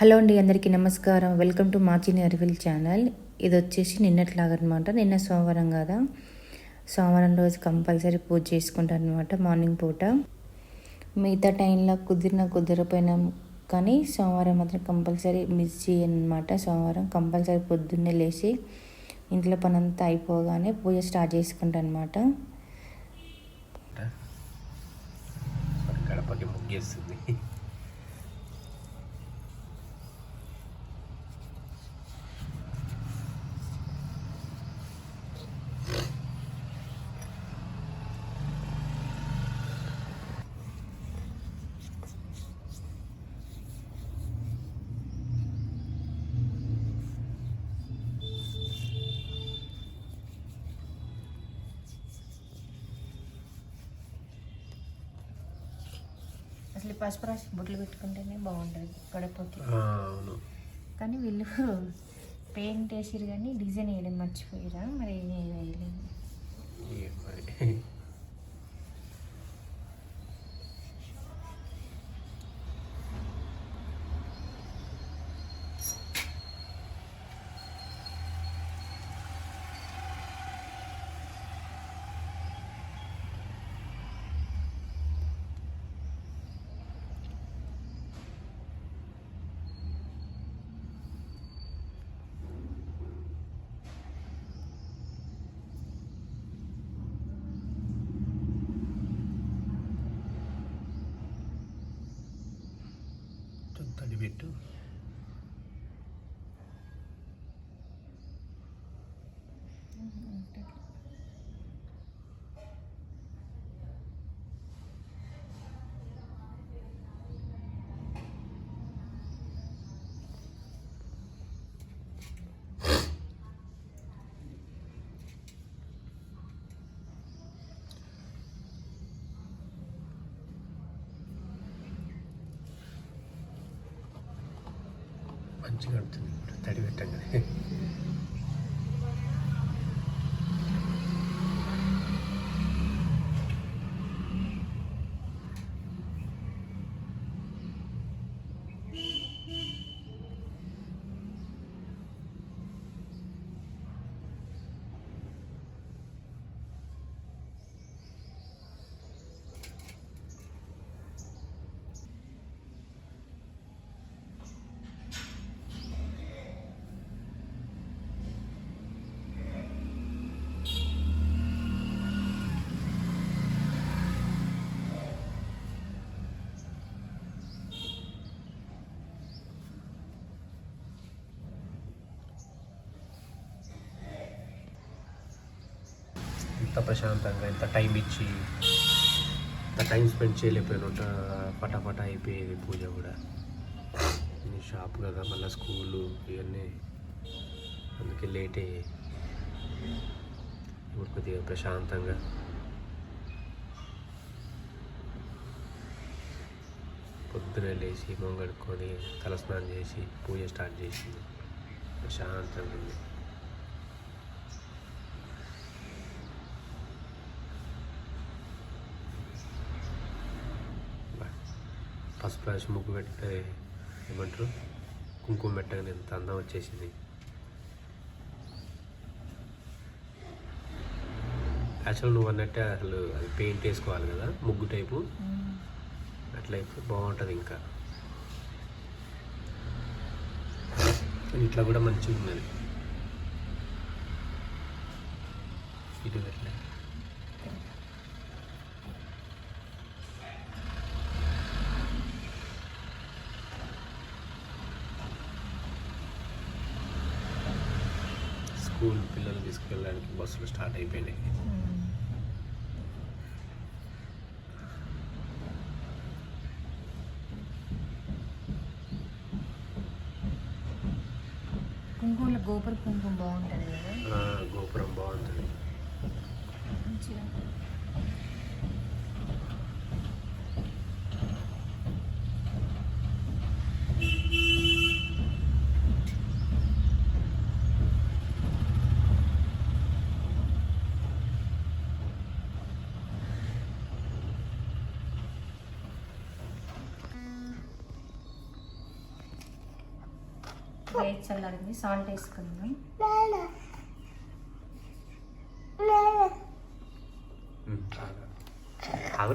Hello అండి అందరికీ నమస్కారం. వెల్కమ్ టు మాచిని అరివిల్ ఛానల్. ఇది వచ్చేసి నిన్నట్లాగా అనమాట నిన్న సోమవారం కదా. సోమవారం రోజు కంపల్సరీ పూజ చేసుకుంటాను అనమాట మార్నింగ్ పూట. మిగతా టైంలో కుదిరిన కుదిరిపోయినాం కానీ సోమవారం మాత్రం కంపల్సరీ మిస్ చేయనమాట సోమవారం కంపల్సరీ పొద్దున్నే లేచి ఇంట్లో పనంతా అయిపోగానే పూజ స్టార్ట్ చేసుకుంటాను అనమాట గడపకి ముగ్గేస్తుంది. అసలు పసుపు రాసి బొట్లు పెట్టుకుంటేనే బాగుంటుంది గడపకి అవును. కానీ వీళ్ళు పెయింట్ వేసిరు కానీ డిజైన్ వేయడం మర్చిపోయారా మరి ఏం వేయలేదు ఏం మరి కొంచెం తడి ప్రశాంతంగా ఇంత టైం ఇచ్చి ఇంత టైం స్పెండ్ చేయలేకపోయినట్టు పటాపట అయిపోయేది పూజ కూడా. షాప్ కదా మళ్ళీ స్కూలు ఇవన్నీ. అందుకే లేట్ అయ్యాయి ఇప్పుడు కొద్దిగా ప్రశాంతంగా. పొద్దున లేచి మొంగడుకొని తలస్నానం చేసి పూజ స్టార్ట్ చేసి ప్రశాంతంగా ఉంది. పసుపు రాసి ముగ్గు పెడితే ఏమంటారు? కుంకుమ పెట్టగానే ఎంత అందం వచ్చేసింది. యాక్చువల్ నువ్వు అన్నట్టే అసలు అది పెయింట్ వేసుకోవాలి కదా ముగ్గు టైపు. అట్లయితే బాగుంటుంది ఇంకా. ఇట్లా కూడా మంచిగా ఉన్నది ఇటు పెట్టలే స్కూల్ తీసుకెళ్ళడానికి బస్సులు స్టార్ట్ అయిపోయినాయి. కుంకుమలో గోపుర కుంకుమ బాగుంటుంది కదా? గోపురం బాగుంటుంది. మంచిగా. రైస్ చల్లారింది. సాల్ట్ వేసుకుందాం.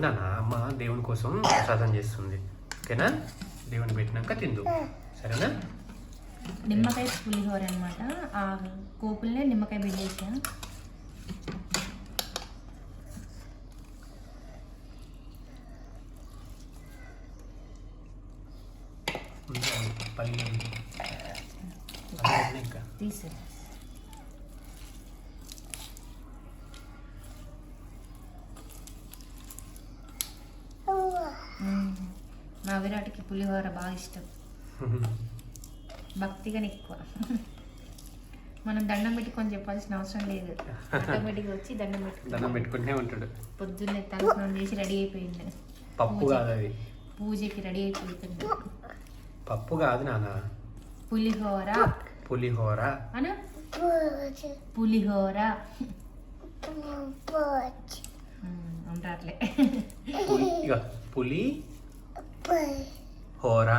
నాన్న అమ్మ దేవుని కోసం ప్రసాదం చేస్తుంది. ఓకేనా? దేవుని పెట్టినాక తిందు. సరేనా? నిమ్మకాయ పులిహోర అనమాట ఆ కోపుల్నే నిమ్మకాయ పిండేసా ఉంది, పల్లీలు ఉంది. పల్లీలు ఉన్నాయి ఇంకా తీసే మా విరాట్కి పులిహోర బాగా ఇష్టం. భక్తిగానే ఎక్కువ. మనం దండం పెట్టుకొని చెప్పాల్సిన అవసరం లేదు. ఆటోమేటిక్గా వచ్చి దండం పెట్టుకుంటాం. దండం పెట్టుకుంటూనే ఉంటాడు. పొద్దున్నే తలస్నానం చేసి రెడీ అయిపోయింది పప్పు కాదు అది. పూజకి రెడీ అయిపోతుంది పప్పు కాదు నాన్న. పులిహోర పులిహోర. అన? పులిహోర. ఇక పులి హోర.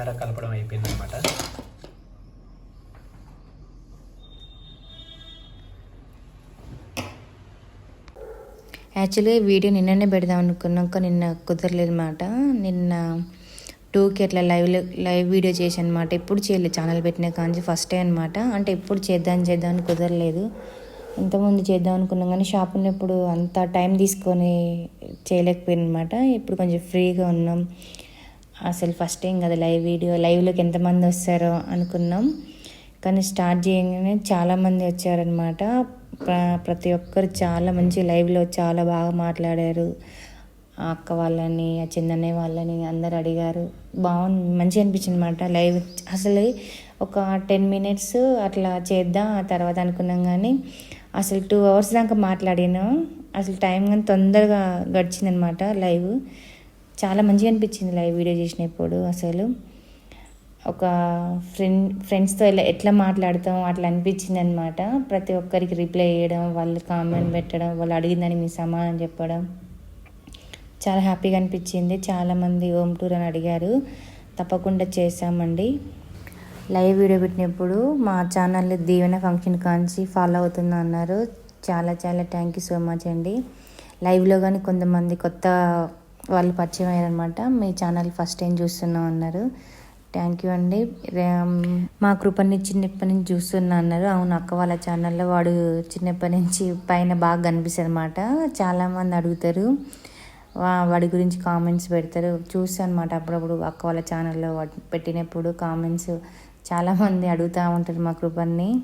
పులిహార కలపడం అయిపోయింది అనమాట యాక్చువల్గా ఈ వీడియో నిన్ననే పెడదాం అనుకున్నాక నిన్న కుదరలేదు అనమాట నిన్న టూకి అట్లా లైవ్ లైవ్ వీడియో చేశాను అనమాట ఎప్పుడు చేయలేదు ఛానల్ పెట్టిన కానీ ఫస్ట్ టైం అనమాట అంటే ఎప్పుడు చేద్దాం చేద్దాం అని కుదరలేదు. ఇంతకుముందు చేద్దాం అనుకున్నాం కానీ షాప్ ఉన్నప్పుడు అంత టైం తీసుకొని చేయలేకపోయాను అనమాట ఇప్పుడు కొంచెం ఫ్రీగా ఉన్నాం. అసలు ఫస్ట్ టైం కదా లైవ్ వీడియో లైవ్లోకి ఎంతమంది వస్తారో అనుకున్నాం. కానీ స్టార్ట్ చేయగానే చాలామంది వచ్చారనమాట ప్ర- ప్రతి ఒక్కరు చాలా మంచి లైవ్లో చాలా బాగా మాట్లాడారు. ఆ అక్క వాళ్ళని ఆ చిన్ననే వాళ్ళని అందరు అడిగారు. బాగుంది మంచిగా అనిపించింది అనమాట లైవ్ అసలు ఒక టెన్ మినిట్స్ అట్లా చేద్దాం ఆ తర్వాత అనుకున్నాం కానీ అసలు టూ అవర్స్ దాకా మాట్లాడాను. అసలు టైం కానీ తొందరగా గడిచిందనమాట లైవ్ చాలా మంచిగా అనిపించింది లైవ్ వీడియో చేసినప్పుడు అసలు. ఒక ఫ్రెండ్ ఫ్రెండ్స్తో ఇలా ఎట్లా మాట్లాడతాం అట్లా అనిపించింది అనమాట ప్రతి ఒక్కరికి రిప్లై చేయడం వాళ్ళు కామెంట్ పెట్టడం వాళ్ళు అడిగిందని మీ సమాధానం చెప్పడం. చాలా హ్యాపీగా అనిపించింది. చాలామంది హోమ్ టూర్ అని అడిగారు. తప్పకుండా చేసామండి లైవ్ వీడియో పెట్టినప్పుడు మా ఛానల్ దీవెన ఫంక్షన్ కాంచి ఫాలో అవుతున్నా అన్నారు. చాలా చాలా థ్యాంక్ యూ సో మచ్ అండి. లైవ్లో కానీ కొంతమంది కొత్త వాళ్ళు పరిచయం అయ్యారనమాట మీ ఛానల్ ఫస్ట్ టైం చూస్తున్నాం అన్నారు. థ్యాంక్ యూ అండి. మా కృపని చిన్నప్పటి నుంచి చూస్తున్నా అన్నారు. అవును అక్క వాళ్ళ ఛానల్లో వాడు చిన్నప్పటి నుంచి పైన బాగా కనిపిస్తుంది అనమాట చాలామంది అడుగుతారు. వా- వాడి గురించి కామెంట్స్ పెడతారు. చూస్తాను అనమాట అప్పుడప్పుడు అక్క వాళ్ళ ఛానల్లో వాటి పెట్టినప్పుడు కామెంట్స్ చాలామంది అడుగుతూ ఉంటారు మా కృపని.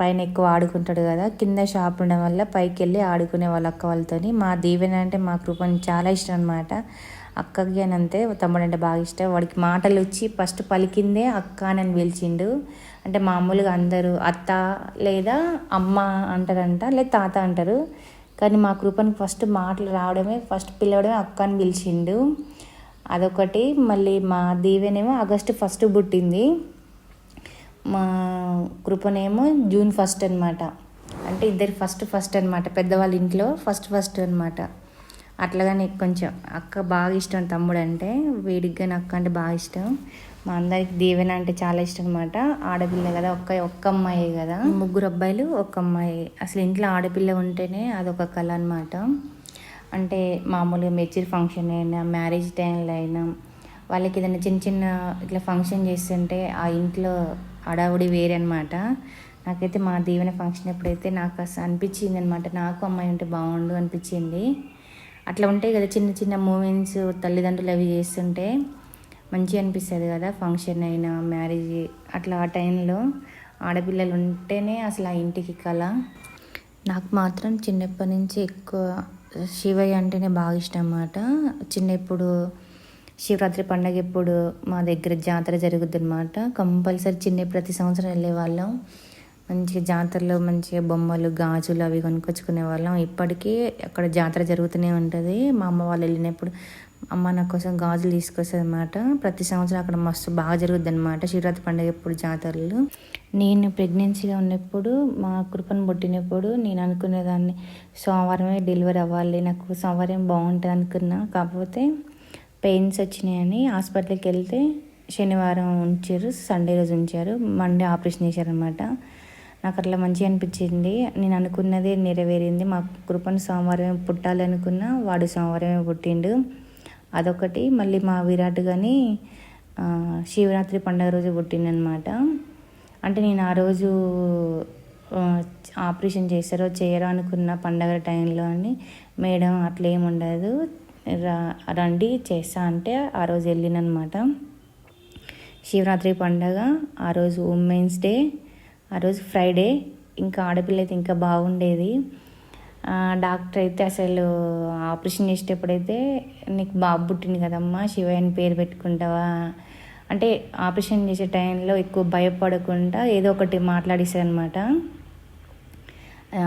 పైన ఎక్కువ ఆడుకుంటాడు కదా కింద షాప్ ఉండడం వల్ల పైకి వెళ్ళి ఆడుకునే వాళ్ళ అక్క వాళ్ళతోని. మా దీవెన అంటే మా కృపని చాలా ఇష్టం అనమాట అక్కకి అని అంతే తమ్ముడు అంటే బాగా ఇష్టం. వాడికి మాటలు వచ్చి ఫస్ట్ పలికిందే అక్క అని పిలిచిండు. అంటే మామూలుగా అందరూ అత్త లేదా అమ్మ అంటారంట లేదా తాత అంటారు. కానీ మా కృపని ఫస్ట్ మాటలు రావడమే ఫస్ట్ పిలవడమే అక్క అని పిలిచిండు. అదొకటి. మళ్ళీ మా దీవెనేమో ఆగస్టు ఫస్ట్ పుట్టింది. మా కృపనేమో జూన్ ఫస్ట్ అనమాట అంటే ఇద్దరు ఫస్ట్ ఫస్ట్ అనమాట పెద్దవాళ్ళ ఇంట్లో ఫస్ట్ ఫస్ట్ అనమాట అట్లాగానే కొంచెం అక్క బాగా ఇష్టం తమ్ముడు అంటే వీడికి కానీ అక్క అంటే బాగా ఇష్టం. మా అందరికి దీవెన అంటే చాలా ఇష్టం అనమాట ఆడపిల్ల కదా ఒక్క ఒక్క అమ్మాయి కదా. ముగ్గురు అబ్బాయిలు ఒక్క అమ్మాయి. అసలు ఇంట్లో ఆడపిల్ల ఉంటేనే అదొక కళ అనమాట అంటే మామూలుగా మెచ్యూర్ ఫంక్షన్ అయినా మ్యారేజ్ టైంలో అయినా వాళ్ళకి ఏదైనా చిన్న చిన్న ఇట్లా ఫంక్షన్ చేస్తుంటే ఆ ఇంట్లో హడావుడి వేరే అనమాట నాకైతే మా దీవెన ఫంక్షన్ ఎప్పుడైతే నాకు అసలు అనిపించింది అనమాట నాకు అమ్మాయి ఉంటే బాగుండు అనిపించింది. అట్లా ఉంటాయి కదా చిన్న చిన్న మూమెంట్స్ తల్లిదండ్రులు అవి చేస్తుంటే మంచిగా అనిపిస్తుంది కదా ఫంక్షన్ అయినా మ్యారేజ్ అట్లా ఆ టైంలో ఆడపిల్లలు ఉంటేనే అసలు ఆ ఇంటికి కళ. నాకు మాత్రం చిన్నప్పటి నుంచి ఎక్కువ శివయ్య అంటేనే బాగా ఇష్టం అన్నమాట. చిన్నప్పుడు శివరాత్రి పండగ ఎప్పుడు మా దగ్గర జాతర జరుగుద్ది అనమాట కంపల్సరీ చిన్న ప్రతి సంవత్సరం వెళ్ళేవాళ్ళం మంచిగా జాతరలో మంచిగా బొమ్మలు గాజులు అవి కొనుక్కొచ్చుకునే వాళ్ళం. ఇప్పటికీ అక్కడ జాతర జరుగుతూనే ఉంటుంది. మా అమ్మ వాళ్ళు వెళ్ళినప్పుడు అమ్మ నా కోసం గాజులు తీసుకొస్తుంది అనమాట ప్రతి సంవత్సరం అక్కడ మస్తు బాగా జరుగుద్ది అనమాట శివరాత్రి పండుగ ఎప్పుడు జాతరలు. నేను ప్రెగ్నెన్సీగా ఉన్నప్పుడు మా కృపను పుట్టినప్పుడు నేను అనుకునేదాన్ని సోమవారమే డెలివరీ అవ్వాలి. నాకు సోమవారం బాగుంటుంది అనుకున్నా కాకపోతే పెయిన్స్ వచ్చినాయని హాస్పిటల్కి వెళ్తే శనివారం ఉంచారు సండే రోజు ఉంచారు మండే ఆపరేషన్ చేశారనమాట నాకు అట్లా మంచిగా అనిపించింది. నేను అనుకున్నదే నెరవేరింది. మా కృపను సోమవారమే పుట్టాలనుకున్న వాడు సోమవారమే పుట్టిండు. అదొకటి. మళ్ళీ మా విరాట్ కానీ శివరాత్రి పండుగ రోజు పుట్టిండనమాట అంటే నేను ఆ రోజు ఆపరేషన్ చేశారో చేయరో అనుకున్న పండగ టైంలో అని మేడం అట్లా ఏమి ఉండదు. రా రండి చేస్తా అంటే ఆ రోజు వెళ్ళినమాట శివరాత్రి పండగ ఆ రోజు ఉమెన్స్ డే ఆ రోజు ఫ్రైడే. ఇంకా ఆడపిల్ల అయితే ఇంకా బాగుండేది. డాక్టర్ అయితే అసలు ఆపరేషన్ చేసేటప్పుడైతే నీకు బాబు పుట్టింది కదమ్మా శివయ్య అని పేరు పెట్టుకుంటావా? అంటే ఆపరేషన్ చేసే టైంలో ఎక్కువ భయపడకుండా ఏదో ఒకటి మాట్లాడేశారనమాట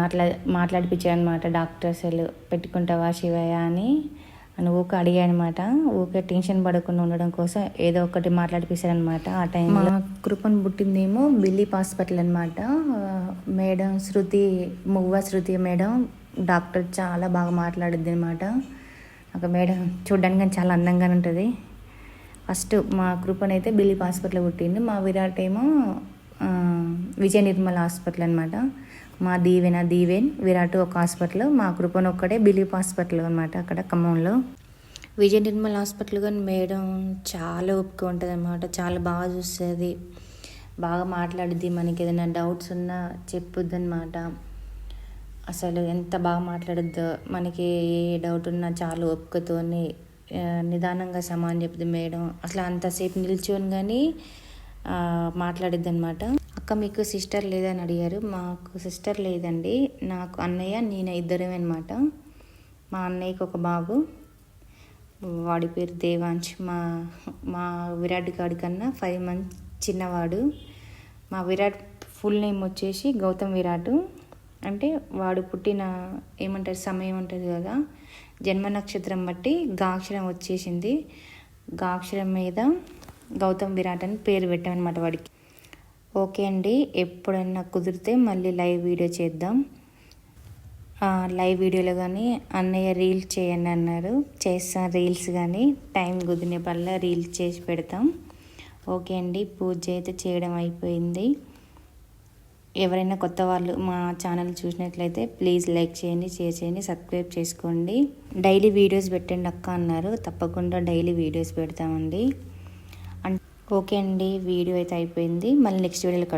అట్లా మాట్లాడిపించారనమాట డాక్టర్ అసలు పెట్టుకుంటావా శివయ్య అని. అని ఊక అడిగానమాట ఊకే టెన్షన్ పడకుండా ఉండడం కోసం ఏదో ఒకటి మాట్లాడిపిస్తారనమాట ఆ టైంలో. మా కృపను పుట్టిందేమో బిల్లీ హాస్పిటల్ అనమాట madam Shruti Muvva Shruti madam doctor చాలా బాగా మాట్లాడుద్ది అనమాట ఒక మేడం చూడడానికి కానీ చాలా అందంగా ఉంటుంది. ఫస్ట్ మా కృపన్ అయితే బిల్లీ హాస్పిటల్ పుట్టింది మా విరాట్ ఏమో విజయ నిర్మల హాస్పిటల్ అనమాట మా దీవెన దీవెన్ విరాట్ ఒక హాస్పిటల్ మా కృపణ ఒక్కడే బిలీప్ హాస్పిటల్ అనమాట అక్కడ ఖమ్మంలో. విజయ నిర్మల హాస్పిటల్ కానీ మేడం చాలా ఓపిక ఉంటుంది అనమాట చాలా బాగా చూస్తుంది. బాగా మాట్లాడుద్ది మనకి ఏదైనా డౌట్స్ ఉన్నా చెప్పుద్ది అనమాట అసలు ఎంత బాగా మాట్లాడుద్దో మనకి ఏ డౌట్ ఉన్నా చాలా ఓపికతోని నిదానంగా సమానం చెప్తుంది మేడం. అసలు అంతసేపు నిల్చొని కానీ మాట్లాడిద్ది అనమాట అక్క మీకు సిస్టర్ లేదని అడిగారు. మాకు సిస్టర్ లేదండి. నాకు అన్నయ్య నేను ఇద్దరమే అనమాట మా అన్నయ్యకి ఒక బాబు. వాడి పేరు దేవాంశ్. మా మా విరాట్ గాడి కన్నా ఫైవ్ మంత్స్ చిన్నవాడు. మా విరాట్ ఫుల్ నేమ్ వచ్చేసి గౌతమ్ విరాట్. అంటే వాడు పుట్టిన ఏమంటారు సమయం ఉంటుంది కదా. జన్మ నక్షత్రం బట్టి గాక్షరం వచ్చేసింది. గాక్షరం మీద గౌతమ్ విరాట్ అని పేరు పెట్టామన్నమాట వాడికి. ఓకే అండి. ఎప్పుడైనా కుదిరితే మళ్ళీ లైవ్ వీడియో చేద్దాం. ఆ, లైవ్ వీడియోలో కానీ అన్నయ్య రీల్స్ చేయండి అన్నారు. చేస్తాం రీల్స్ కానీ టైం కుదిరిన వల్ల రీల్స్ చేసి పెడతాం. ఓకే అండి. పూజ అయితే చేయడం అయిపోయింది. ఎవరైనా కొత్త వాళ్ళు మా ఛానల్ చూసినట్లయితే ప్లీజ్ లైక్ చేయండి షేర్ చేయండి సబ్స్క్రైబ్ చేసుకోండి. డైలీ వీడియోస్ పెట్టండి అక్క అన్నారు. తప్పకుండా డైలీ వీడియోస్ పెడతామండి. ఓకే అండి వీడియో అయితే అయిపోయింది. మళ్ళీ నెక్స్ట్ వీడియోలో కలుద్దాం.